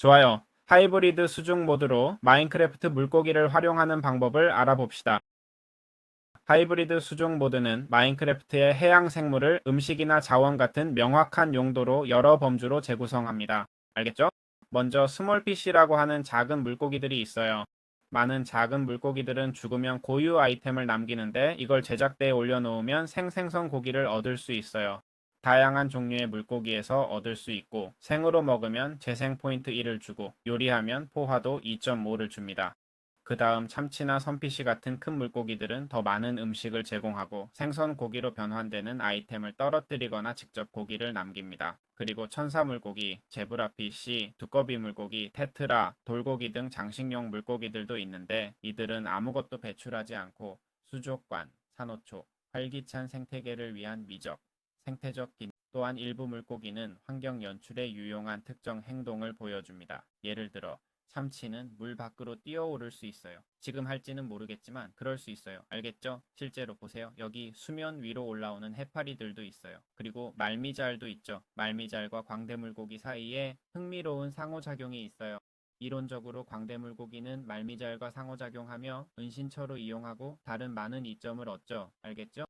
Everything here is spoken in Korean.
좋아요. 하이브리드 수중 모드로 마인크래프트 물고기를 활용하는 방법을 알아봅시다. 하이브리드 수중 모드는 마인크래프트의 해양 생물을 음식이나 자원 같은 명확한 용도로 여러 범주로 재구성합니다. 알겠죠? 먼저 스몰피쉬라고 하는 작은 물고기들이 있어요. 많은 작은 물고기들은 죽으면 고유 아이템을 남기는데 이걸 제작대에 올려놓으면 생생선 고기를 얻을 수 있어요. 다양한 종류의 물고기에서 얻을 수 있고 생으로 먹으면 재생 포인트 1을 주고 요리하면 포화도 2.5를 줍니다. 그 다음 참치나 선피시 같은 큰 물고기들은 더 많은 음식을 제공하고 생선 고기로 변환되는 아이템을 떨어뜨리거나 직접 고기를 남깁니다. 그리고 천사 물고기, 제브라피시, 두꺼비 물고기, 테트라, 돌고기 등 장식용 물고기들도 있는데 이들은 아무것도 배출하지 않고 수족관, 산호초, 활기찬 생태계를 위한 미적, 생태적 기 또한 일부 물고기는 환경 연출에 유용한 특정 행동을 보여줍니다. 예를 들어 참치는 물 밖으로 뛰어오를 수 있어요. 지금 할지는 모르겠지만 그럴 수 있어요. 알겠죠? 실제로 보세요. 여기 수면 위로 올라오는 해파리들도 있어요. 그리고 말미잘도 있죠. 말미잘과 광대물고기 사이에 흥미로운 상호작용이 있어요. 이론적으로 광대물고기는 말미잘과 상호작용하며 은신처로 이용하고 다른 많은 이점을 얻죠. 알겠죠?